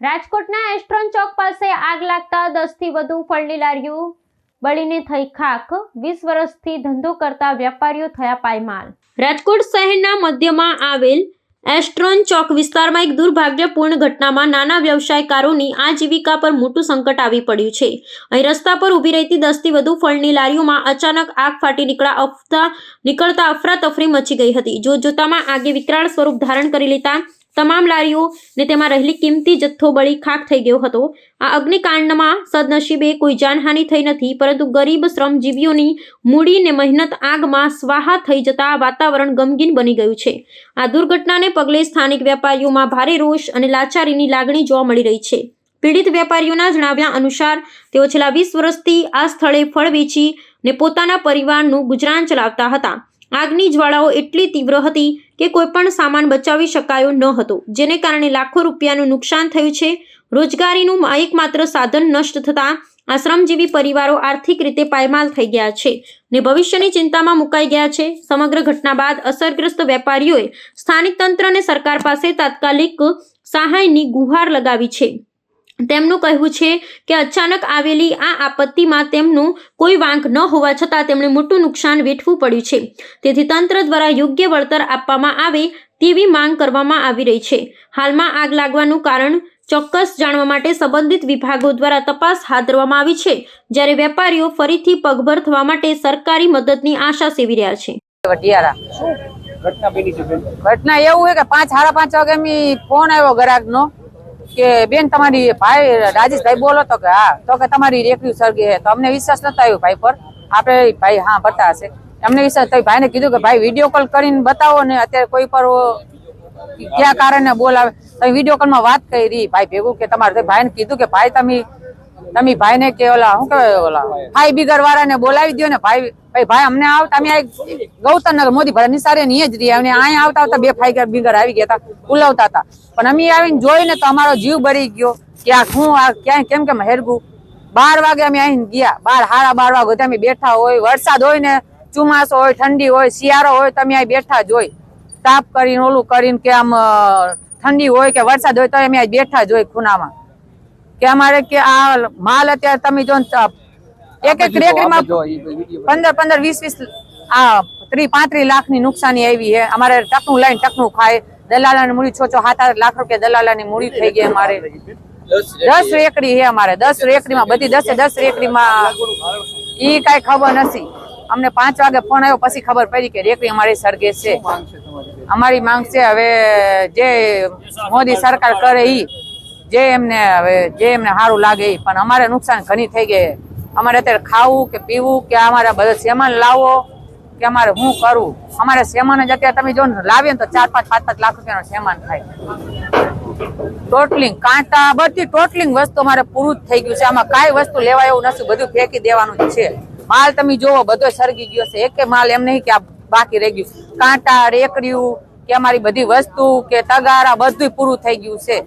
રાજકોટના એસ્ટ્રોન ચોક પાસે આગ લાગતા દસથી વધુ ફળની લારીઓ બળીને થઈ ખાખ. વીસ વર્ષથી ધંધો કરતા વેપારીઓ થયા પાયમાલ. રાજકોટ શહેરના મધ્યમાં આવેલ એસ્ટ્રોન ચોક વિસ્તારમાં એક દુર્ભાગ્યપૂર્ણ ઘટનામાં નાના વ્યવસાયકારોની આજીવિકા પર મોટું સંકટ આવી પડ્યું છે. અહીં રસ્તા પર ઊભી રહેતી દસથી વધુ ફળની લારીઓમાં અચાનક આગ ફાટી નીકળા અફતા નીકળતા અફરાતફરી મચી ગઈ હતી. જો જોતામાં આગે વિકરાળ સ્વરૂપ ધારણ કરી લેતા તમામ લારીઓ ને તેમાં રહેલી કિંમતી જથ્થો બળી ખાખ થઈ ગયો હતો. આ અગ્નિકાંડમાં સદનસીબે કોઈ જાનહાનિ થઈ નથી, પરંતુ ગરીબ શ્રમજીવીઓની મૂડી ને મહેનત આગમાં સ્વાહા થઈ જતા વાતાવરણ ગમગીન બની ગયું છે. આ દુર્ઘટનાને પગલે સ્થાનિક વેપારીઓમાં ભારે રોષ અને લાચારીની લાગણી જોવા મળી રહી છે. પીડિત વેપારીઓના જણાવ્યા અનુસાર, તેઓ છેલ્લા વીસ વર્ષથી આ સ્થળે ફળ વેચી ને પોતાના પરિવારનું ગુજરાન ચલાવતા હતા. આગની જ્વાળાઓ એટલી તીવ્ર હતી કે કોઈ પણ સામાન બચાવી શકાયો ન હતો, જેને કારણે લાખો રૂપિયાનું નુકસાન થયું છે. રોજગારીનું એકમાત્ર સાધન નષ્ટ થતાં આશ્રમજીવી શ્રમજીવી પરિવારો આર્થિક રીતે પાયમાલ થઈ ગયા છે ને ભવિષ્યની ચિંતામાં મુકાઈ ગયા છે. સમગ્ર ઘટના બાદ અસરગ્રસ્ત વેપારીઓએ સ્થાનિક તંત્ર અને સરકાર પાસે તાત્કાલિક સહાયની ગુહાર લગાવી છે. તેમનું કહેવું છે કે અચાનક આવેલી આ આપત્તિમાં તેમનું કોઈ વાંક ન હોવા છતાં તેમણે મોટું નુકસાન વેઠવું પડ્યું છે. તેથી તંત્ર દ્વારા યોગ્ય વળતર આપવામાં આવે તેવી માંગ કરવામાં આવી રહી છે. હાલમાં આગ લાગવાનું કારણ ચોક્કસ જાણવા માટે સંબંધિત વિભાગો દ્વારા તપાસ હાથ ધરવામાં આવી છે જ્યારે વેપારીઓ ફરીથી પગભર થવા માટે સરકારી મદદની આશા સેવી રહ્યા છે. ઘટના બની છે બેન? ઘટના એવું છે કે પાંચ સાડા પાંચ વાગે ફોન આવ્યો ગ્રાહક નો કે બેન, તમારી ભાઈ, રાજેશભાઈ બોલો તો કે હા. તો કે તમારી રેકડી સળગી છે. તો અમને વિશ્વાસ નતો આવ્યો ભાઈ પર. આપણે ભાઈ હા બતા હશે. અમને વિશ્વાસ તો ભાઈને કીધું કે ભાઈ વીડિયો કોલ કરીને બતાવો ને અત્યારે કોઈ પર ક્યાં કારણે બોલાવે. તો વીડિયો કોલમાં વાત કરી. ભાઈ ભેગું કે તમારે ભાઈને કીધું કે ભાઈ, તમે તમે ભાઈને કે ઓલા શું કહેવાય ઓલા, ભાઈ બિગર વાળાને બોલાવી દો ને, ભાઈ ભાઈ ભાઈ, અમને આવતા, અમે આ ગૌતમનગર મોદી ભાઈ નિસારે ની જ રહી અને અહીંયા આવતા આવતા બે ફાઈ બિગર આવી ગયા હતા ઉલાવતા હતા પણ અમે આવીને જોઈને તો અમારો જીવ બળી ગયો કે આ શું આ ક્યાંય કેમ કેમ હેરગું? બાર વાગે અમે અહીં ગયા, બાર હાડા બાર વાગે અમે બેઠા હોય, વરસાદ હોય ને, ચોમાસો હોય, ઠંડી હોય, શિયાળો હોય તમે અહીં બેઠા જ હોય. તાપ કરીને ઓલું કરીને કે આમ ઠંડી હોય કે વરસાદ હોય, તો અમે અહીં બેઠા જ હોય ખૂણામાં. કે અમારે કે આ માલ અત્યારે તમે જો એક એક વીડિયો પંદર પંદર વીસ વીસ આ ત્રીસ પાંત્રીસ લાખની નુકસાની આવી છે. અમારે ટકનું લઈને ટકનું ખાય. દલાલાની મૂડી છો છો સાત આઠ લાખ રૂપિયા દલાલાની મૂડી થઈ ગઈ અમારે. દસ રેકડી છે અમારે. દસ રેકડીમાં બધી દસે દસ રેકડીમાં ઈ કઈ ખબર નથી. અમને પાંચ વાગે ફોન આવ્યો પછી ખબર પડી કે રેકડી અમારી સળગે છે. અમારી માંગ છે હવે જે મોદી સરકાર કરે ઈ. જે એમને હવે જે એમને સારું લાગે એ પણ અમારે નુકસાન ઘણી થઈ ગઈ. અમારે અત્યારે ખાવું કે પીવું કે અમારે બધા સામાન લાવો કે અમારે હું કરું? અમારે સામાન જ અત્યારે તમે જો લાવીએ ને તો ચાર પાંચ પાંચ પાંચ લાખ રૂપિયાનો સામાન થાય. ટોટલિંગ, કાંટા, બધી ટોટલિંગ વસ્તુ અમારે પૂરું જ થઈ ગયું છે. આમાં કાંઈ વસ્તુ લેવાય એવું નથી, બધું ફેંકી દેવાનું જ છે. માલ તમે જોવો, બધો સળગી ગયો છે. એકે માલ એમ નહીં કે આ બાકી રહી ગયું. કાંટા, રેકડિયું, કે અમારી બધી વસ્તુ, કે તગારા બધું પૂરું થઈ ગયું છે.